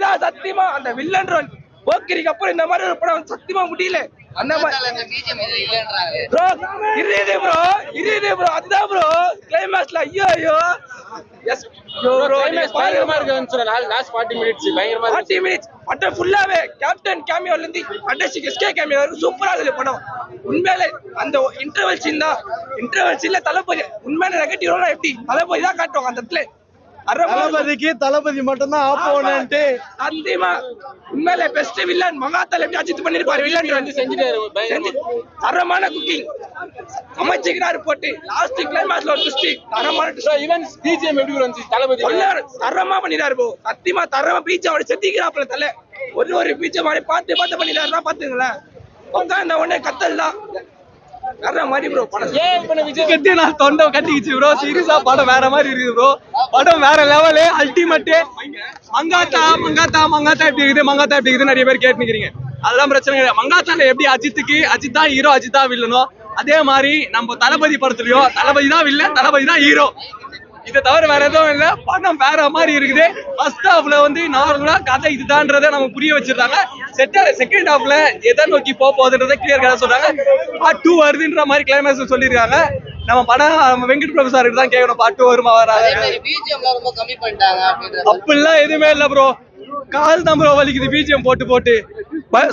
தான் சத்தியமா? அந்த வில்லன் ரோல் போக்கிரிக்கு அப்புறம் இந்த மாதிரி ஒரு படம் சத்தியமா முடியல. அந்த மாதிரி இந்த பிஜிஎம் இது இல்லன்றாங்க ப்ரோ இருது ப்ரோ இருது ப்ரோ அதுதான் ப்ரோ கிளைமேக்ஸ்ல ஐயோ ஐயோ. எஸ் ப்ரோ பயங்கரமா இருக்கு லாஸ்ட் ஃபார்ட்டி மினிட்ஸ் பயங்கரமா ஃபார்ட்டி மினிட்ஸ் படம் ஃபுல்லாவே கேப்டன் கேமியோல இருந்து அண்டர்ஸ்டிக் எஸ்கே கேமியோ வரைக்கும் சூப்பரா இருக்குது படம். உண்மையிலே அந்த இன்டர்வல் சீன் தான். இன்டர்வல் சீன்ல தளபதி உண்மையான நெகட்டிவ் ரோல் எப்படி? தளபதி தான் காட்டுவாங்க அந்த இடத்துல. தளபதிக்கு தளபதி மட்டும்தான் ஆப்போனன்ட் சத்தியமா உண்மையிலே பெஸ்ட் வில்லன் மகாத்தால எப்படி அஜித் பண்ணிருப்பாரு வில்லன் வந்து செஞ்சுட்டாரு தரமான குக்கிங் அமைச்சுக்கிறாரு போட்டு. லாஸ்ட் கிளைமேக்ஸ்ல ஒரு ட்விஸ்ட் தரமான twist. ஈவன் பிஜிஎம் எப்படி இருந்துச்சு? தளபதி. தரமா பண்ணிட்டாரு போ சத்தியமா தரமா பீச்ச அவட செத்திக்கிறாப்புல தலை. ஒரு ஒரு பீச்ச மாதிரி பார்த்து பார்த்து பண்ணிட்டாருன்னா பாத்துங்களேன் உட்காந்த உடனே கத்தல் தான். கட்டி நான் தொண்டை கட்டிக்கிச்சு ப்ரோ சீரியஸா படம் வேற மாதிரி இருக்குது ப்ரோ படம் வேற லெவலு அல்டிமேட் மங்காத்தா மங்காத்தா மங்காத்தா எப்படி இருக்குது மங்காத்தா எப்படி இருக்குது நிறைய பேர் கேட்டுக்கிறீங்க அதெல்லாம் பிரச்சனை கிடையாது. மங்காத்தால எப்படி அஜித்துக்கு அஜித் தான் ஹீரோ அஜித் தான் வில்லனோ அதே மாதிரி நம்ம தளபதி படத்துலயோ தளபதி தான் வில்லன் தளபதி தான் ஹீரோ இதை தவிர வேற எதுவும் இல்ல. படம் வேற மாதிரி இருக்குது. ஃபர்ஸ்ட் ஹாஃப்ல வந்து நார்மலா கதை இதுதான்றதை நம்ம புரிய வச்சிருக்காங்க. செட்ட செகண்ட் ஹாஃப்ல எதை நோக்கி போக போகுதுன்றதை கிளியர் கதை சொல்றாங்க. பார்ட் டூ வருதுன்ற மாதிரி கிளைமேக்ஸ் சொல்லியிருக்காங்க. நம்ம படம் நம்ம வெங்கட் பிரபு தான் கேட்கணும். பார்ட் டூ வருமா வராது? அப்படிலாம் எதுவுமே இல்ல ப்ரோ கால் தான் ப்ரோ வலிக்குது. பிஜிஎம் போட்டு போட்டு.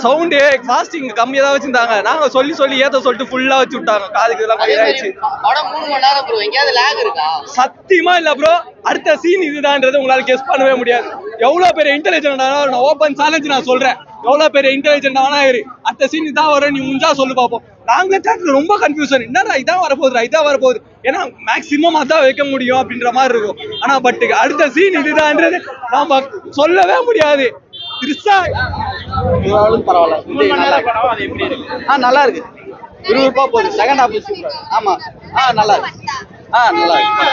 சவுண்டு ஃபாஸ்டிங் கம்மியா தான் வச்சிருந்தாங்க. நாங்க சொல்லி சொல்லி ஏத்த சொல்லிட்டு ஃபுல்லா வச்சு விட்டாங்க. காதுக்கு இதெல்லாம் ஆயிடுச்சு. படம் மூணு மணி நேரம் ப்ரோ எங்கேயாவது லேக் இருக்கா? சத்தியமா இல்ல ப்ரோ அடுத்த சீன் இதுதான்ன்றது உங்களால கெஸ் பண்ணவே முடியாது. எவ்வளவு பெரிய இன்டெலிஜென்ட் நான் ஓப்பன் சேலஞ்ச் நான் சொல்றேன். எவ்வளவு பெரிய இன்டெலிஜென்ட் ஆனா இரு. அடுத்த சீன் இதான் வரும். நீ முஞ்சா சொல்லு பாப்போம். நாங்களே தேட்டர்ல ரொம்ப கன்ஃபியூஷன் என்னடா இதான் வரப்போகுதுடா இதான் வரப்போகுது. ஏன்னா மேக்சிமம் அதான் வைக்க முடியும் அப்படின்ற மாதிரி இருக்கும். ஆனா பட் அடுத்த சீன் இதுதான்ன்றது நாம சொல்லவே முடியாது. திருசா ஆ நல்லா இருக்கு. விறுவிறுப்பா போகுது. செகண்ட் ஹாஃப் ஆமா. ஆ நல்லா இருக்கு. ஆ நல்லா இருக்கு.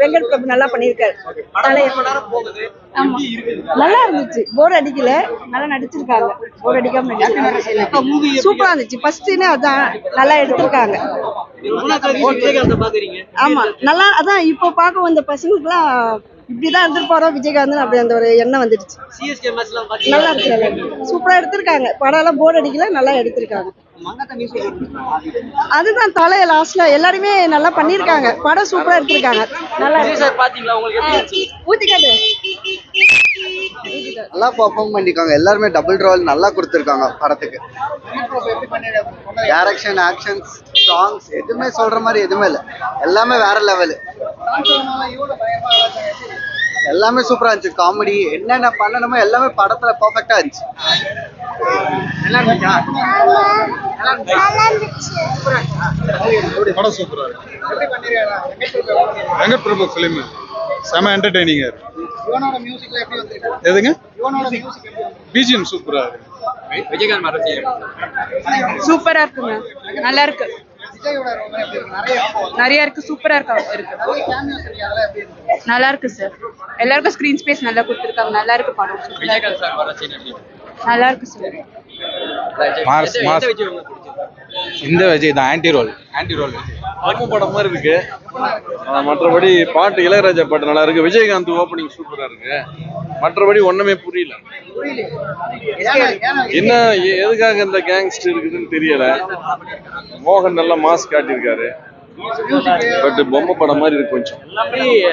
வெங்கட் பிரபு நல்லா பண்ணியிருக்காரு. ஆமா. நல்லா இருந்துச்சு. போர் அடிக்கல. நல்லா நடிச்சிருக்காங்க. போர் அடிக்காம சூப்பரா இருந்துச்சு. ஃபர்ஸ்ட் அதான் நல்லா எடுத்திருக்காங்க. ஆமா நல்லா அதான் இப்போ பார்க்க வந்த பசங்களுக்குலாம் இப்படிதான் போறோம் விஜயகாந்த் அப்படி அந்த ஒரு எண்ணம் வந்துடுச்சு. நல்லா இருக்கு. சூப்பரா எடுத்திருக்காங்க. படம் எல்லாம் போர் அடிக்கல நல்லா எடுத்திருக்காங்க. அதுதான் தலை லாஸ்ட்ல எல்லாருமே நல்லா பண்ணிருக்காங்க படம் சூப்பரா எடுத்திருக்காங்க. நல்லா ஊத்திக்காட்டு. நல்லா பெர்ஃபார்ம் பண்ணிருக்காங்க. எல்லாருமே டபுள் ரோல் நல்லா கொடுத்துருக்காங்க படத்துக்கு. டைரக்ஷன் ஆக்ஷன்ஸ் சாங்ஸ் எதுவுமே சொல்ற மாதிரி எதுவுமே இல்லை. எல்லாமே வேற லெவலு எல்லாமே சூப்பரா இருந்துச்சு. காமெடி என்னென்ன பண்ணணுமோ எல்லாமே படத்துல பர்ஃபெக்டா இருந்துச்சு. படம் சூப்பரா இருக்கு. வெங்கட் பிரபு ஃபிலிம் செம என்டர்டைனிங்கா இருக்கு. எதுங்க? பிஜிஎம் சூப்பரா இருக்கு. விஜயகாந்த் மரத்தி சூப்பரா இருக்குங்க. நல்லா இருக்கு. நிறைய இருக்கு. சூப்பரா இருக்கு. இருக்கு. நல்லா இருக்கு சார் எல்லாருக்கும் ஸ்கிரீன் ஸ்பேஸ் நல்லா கொடுத்துருக்காங்க. நல்லா இருக்கு படம். நல்லா இருக்கு சார் மாஸ் மாஸ். விஜய் இந்த விஜய் தான் ஆன்டி ரோல் ஆன்டி ரோல் படம் படம் மாதிரி இருக்கு. மற்றபடி பாட்டு இளையராஜா பாட்டு நல்லா இருக்கு. விஜயகாந்த் ஓப்பனிங் சூப்பரா இருக்கு. மற்றபடி ஒண்ணுமே புரியல. என்ன எதுக்காக இந்த கேங்ஸ்டர் இருக்குதுன்னு தெரியல. மோகன் நல்லா மாஸ்க் காட்டியிருக்காரு. பட் பொம்மை படம் மாதிரி இருக்கு கொஞ்சம். எல்லாமே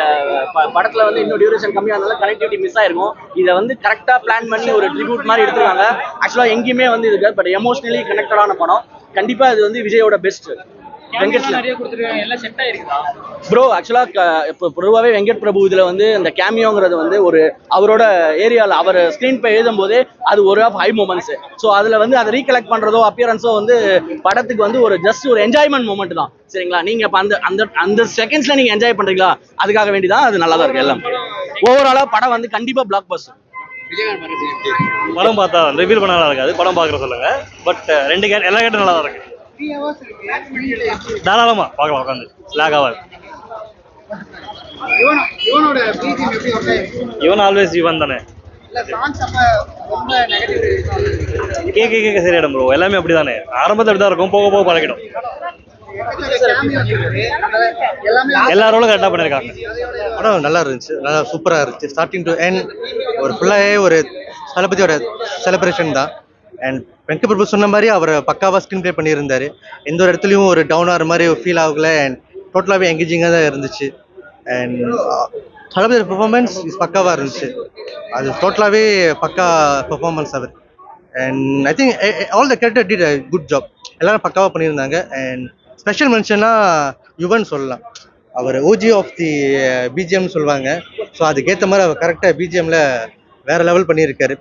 ப- படத்துல வந்து இன்னும் டியூரேஷன் கம்மியா இருந்தாலும் கனெக்டிவிட்டி மிஸ் ஆயிருக்கும். இதை வந்து கரெக்டா பிளான் பண்ணி ஒரு ட்ரிபியூட் மாதிரி எடுத்துருக்காங்க. ஆக்சுவலா எங்கேயுமே வந்து இது பட் எமோஷனலி கனெக்டடான படம். கண்டிப்பா இது வந்து விஜயோட பெஸ்ட் ப்ரோ ஆக்சுவலாக இப்போ பொதுவாகவே வெங்கட் பிரபு இதில் வந்து அந்த கேமியோங்கிறது வந்து ஒரு அவரோட ஏரியாவில் அவர் ஸ்க்ரீன் பே எழுதும்போதே அது ஒரு ஆஃப் ஹை மூமெண்ட்ஸ் ஸோ அதில் வந்து அதை ரீகலெக்ட் பண்ணுறதோ அப்பியரன்ஸோ வந்து படத்துக்கு வந்து ஒரு ஜஸ்ட் ஒரு என்ஜாய்மெண்ட் மூமெண்ட் தான். சரிங்களா? நீங்கள் இப்போ அந்த அந்த அந்த செகண்ட்ஸில் நீங்கள் என்ஜாய் பண்ணுறீங்களா அதுக்காக வேண்டி தான் அது நல்லா தான் இருக்கு எல்லாம். ஓவராலாக படம் வந்து கண்டிப்பாக பிளாக் பஸ் விஜயகாந்த் வர சீன் எப்படி இருக்கு? படம் பார்த்தா ரிவீல் பண்ண நல்லா இருக்காது. படம் பார்க்குற சொல்லுங்க. பட் ரெண்டு கேட் எல்லா கேட்டும் நல்லா தான் இருக்கு. தாராளமா பார்க்கலாம் உட்காந்து லேக் ஆகாது. இவன் ஆல்வேஸ் இவன் தானே. கேட்க கேட்க சரியாயிடும் ப்ரோ எல்லாமே அப்படிதானே. ஆரம்பத்தில் அப்படி தான் இருக்கும். போக போக பழகிடும். எல்லா ரோலும் கரெக்டாக பண்ணியிருக்காங்க படம் நல்லா இருந்துச்சு. நல்லா சூப்பராக இருந்துச்சு. ஸ்டார்டிங் டு என் ஒரு ஃபுல்லாகவே ஒரு தளபதியோட செலிப்ரேஷன் தான். அண்ட் வெங்கட் பிரபு சொன்ன மாதிரி அவர் பக்காவாக ஸ்க்ரீன் ப்ளே பண்ணியிருந்தார். எந்த ஒரு இடத்துலையும் ஒரு டவுன் ஆகிற மாதிரி ஃபீல் ஆகல அண்ட் டோட்டலாகவே எங்கேஜிங்காக தான் இருந்துச்சு. And uh, Thalapathy performance is பக்காவாக இருந்துச்சு. அது டோட்டலாகவே பக்கா performance our. And I think all the character did good job எல்லாரும் பக்காவாக பண்ணியிருந்தாங்க. அண்ட் ஸ்பெஷல் மென்ஷன்னா யுவன் சொல்லலாம். அவர் ஓஜி ஆஃப் தி பிஜிஎம்னு சொல்லுவாங்க. ஸோ அதுக்கேற்ற மாதிரி அவர் கரெக்டாக பிஜிஎம்ல வேற லெவல் பண்ணியிருக்காரு.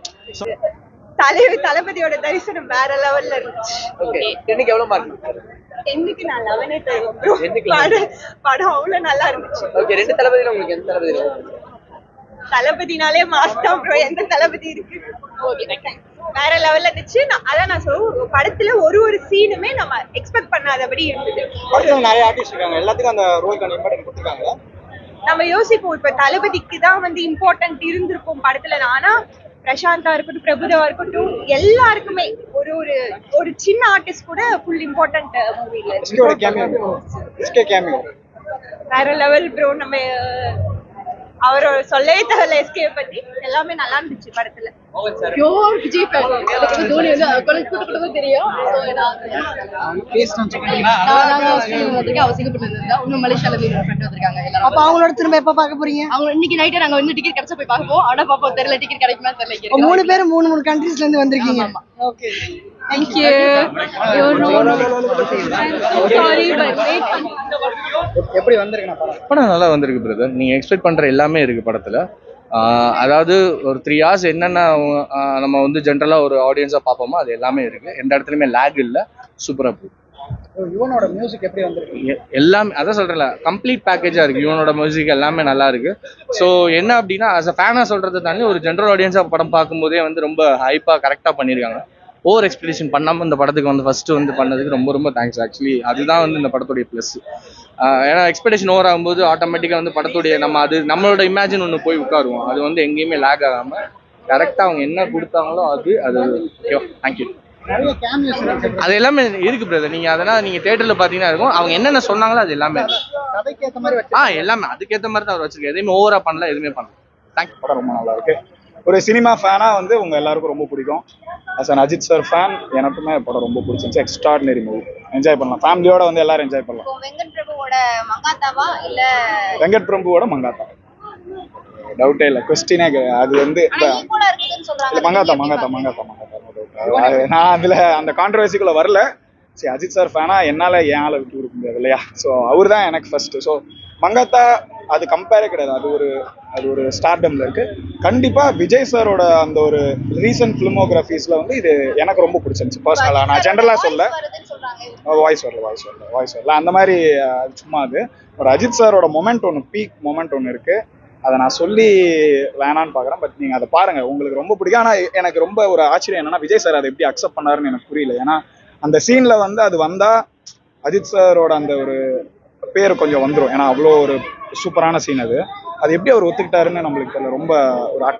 தலைவர் தளபதியோட தரிசனம் வேற லெவல்ல இருந்துச்சு. ஓகே டென்னுக்கு எவ்வளவு மார்க் என்னைக்கு நான் லெவனே தருவோம் bro. படம் படம் அவ்வளவு நல்லா இருந்துச்சு. ஓகே ரெண்டு தளபதியில உங்களுக்கு எந்த தளபதி தளபதினாலே மாஸ் தான் ப்ரோ எந்த தளபதி இருக்கு? வேற லெவல்ல இருந்துச்சு. நான் அதான் நான் சொல்லுவேன் படத்துல ஒரு ஒரு சீனுமே நம்ம எக்ஸ்பெக்ட் பண்ணாதபடி இருந்தது. படத்துல நிறைய ஆர்டிஸ்ட் இருக்காங்க. எல்லாத்துக்கும் அந்த ரோலுக்கான இம்பார்ட்டன்ட் கொடுத்துருக்காங்க. நம்ம யோசிப்போம் இப்ப தளபதிக்கு தான் வந்து இம்பார்ட்டன்ட் இருந்திருக்கும் படத்துல. ஆனா பிரசாந்தா இருக்கட்டும் பிரபுதவா இருக்கட்டும் எல்லாருக்குமே ஒரு ஒரு ஒரு சின்ன ஆர்டிஸ்ட் கூட ஃபுல் இம்பார்ட்டன்ட் மூவில வேற லெவல் ப்ரோ நம்ம அவரோட சொல்லவே தேவையில்ல எஸ்கே பத்தி. எல்லாமே நல்லா இருந்துச்சு படத்துல. பியோர் விஜய் ஃபேன் எனக்கு வந்து தோனி வந்து குழந்தை கூட்டு கூட தெரியும். So, நான் நான் நாங்க ஆஸ்திரேலியா வந்திருக்கேன். அவ சிங்கப்பூர்ல இருந்தா இன்னும் மலேசியால இருந்து இன்னொரு ஃப்ரெண்ட் வந்திருக்காங்க அப்ப அவங்களோட திரும்ப எப்ப பார்க்க போறீங்க? அவங்க இன்னைக்கு நைட்டே நாங்க வந்து டிக்கெட் கிடைச்சா போய் பார்ப்போம். ஆனா பாப்போம் தெரியல டிக்கெட் கிடைக்குமா தெரியல மூணு. பேரும் மூணு மூணு கண்ட்ரீஸ்ல இருந்து வந்திருக்கீங்க. Okay Thank you. Sorry, but wait. எப்படி வந்திருக்கு படம்? நல்லா வந்திருக்கு பிரதர் நீங்கள் எக்ஸ்பெக்ட் பண்ணுற எல்லாமே இருக்குது படத்தில். அதாவது ஒரு த்ரீ ஹார்ஸ் என்னென்ன நம்ம வந்து ஜென்ரலாக ஒரு ஆடியன்ஸாக பார்ப்போமோ அது எல்லாமே இருக்குது எந்த இடத்துலையுமே லேக் இல்லை. சூப்பராக போகுது. யுவனோட மியூசிக் எப்படி வந்திருக்கு? எல்லாமே அதான் சொல்கிறேன்ல கம்ப்ளீட் பேக்கேஜாக இருக்குது இவனோட மியூசிக் எல்லாமே நல்லா இருக்கு. ஸோ என்ன அப்படின்னா அஸ் அ ஃபேனாக சொல்கிறத தாண்டி ஒரு ஜென்ரல் ஆடியன்ஸாக படம் பார்க்கும்போதே வந்து ரொம்ப ஹைப்பாக கரெக்டாக பண்ணியிருக்காங்க ஓவர் எக்ஸ்பிளேஷன் பண்ணாமல் இந்த படத்துக்கு வந்து ஃபர்ஸ்ட் வந்து பண்ணதுக்கு ரொம்ப ரொம்ப தேங்க்ஸ் ஆக்சுவலி அதுதான் வந்து இந்த படத்துடைய ப்ளஸ் ஏன்னா எக்ஸ்பெக்டேஷன் ஓவர் ஆகும்போது ஆட்டோமேட்டிக்காக வந்து படத்துடைய நம்ம அது நம்மளோட இமேஜின் ஒன்று போய் உட்காருவோம். அது வந்து எங்கேயுமே லேக் ஆகாமல் கரெக்டாக அவங்க என்ன கொடுத்தாங்களோ அது அது ஓகே தேங்க்யூ அது எல்லாமே இருக்கு பிரதர் நீங்க அதெல்லாம் நீங்க தியேட்டர்ல பாத்தீங்கன்னா இருக்கும். அவங்க என்னென்ன சொன்னாங்களோ அது எல்லாமே. ஆ எல்லாமே. அதுக்கேத்த மாதிரி தான் அவர் வச்சிருக்காரு. எதுவுமே ஓவரா பண்ணல எதுவுமே பண்ணல. தேங்க்யூ படம் ரொம்ப நல்லா இருக்கு. ஒரு சினிமா ஃபேனா வந்து உங்க எல்லாருக்கும் ரொம்ப பிடிக்கும். As an Ajith sir fan எனக்குமே படம் ரொம்ப பிடிச்சிருந்துச்சு. எக்ஸ்ட்ராடினரி மூவி என்ஜாய் பண்ணலாம். ஃபேமிலியோட வந்து எல்லாரும் என்ஜாய் பண்ணலாம். வெங்கட் பிரபுவோட மங்காத்தாவா இல்ல வெங்கட் பிரபுவோட மங்காத்தா. டவுட்டே இல்லை. கொஸ்டினே அது வந்து மங்காத்தா மங்காத்தா மங்காத்தா மங்காத்தா நான் அதுல அந்த கான்ட்ரவர்சிக்குள்ள வரல. சரி அஜித் சார் ஃபேனா என்னால என் ஆளை விட்டு கொடுக்க முடியாது இல்லையா? ஸோ அவர் தான் எனக்கு ஃபர்ஸ்ட் ஸோ மங்காத்தா அது கம்பேரே கிடையாது. அது ஒரு அது ஒரு ஸ்டார்டம்ல இருக்கு. கண்டிப்பா விஜய் சாரோட அந்த ஒரு ரீசன்ட் ஃபிலிமோகிராஃபிஸ்ல வந்து இது எனக்கு ரொம்ப பிடிச்சிருந்துச்சு. பர்சனலா நான் ஜென்ரலா சொல்ல வாய்ஸ் வரல வாய்ஸ் வரல வாய்ஸ் வரல. அந்த மாதிரி சும்மா அது. ஒரு அஜித் சாரோட மொமெண்ட் ஒன்று பீக் மொமெண்ட் ஒன்று இருக்கு. அதை நான் சொல்லி வேணான்னு பார்க்குறேன் பட் நீங்கள் அதை பாருங்க. உங்களுக்கு ரொம்ப பிடிக்கும். ஆனால் எனக்கு ரொம்ப ஒரு ஆச்சரியம் என்னன்னா விஜய் சார் அதை எப்படி அக்செப்ட் பண்ணாருன்னு எனக்கு புரியல. ஏன்னா அந்த சீனில் வந்து அது வந்தால் அஜித் சாரோட அந்த ஒரு பேர் கொஞ்சம் வந்துடும் ஏன்னா அவ்வளோ ஒரு சூப்பரான சீன் அது. அது எப்படி அவர் ஒத்துக்கிட்டாருன்னு நம்மளுக்கு தெரியல. ரொம்ப ஒரு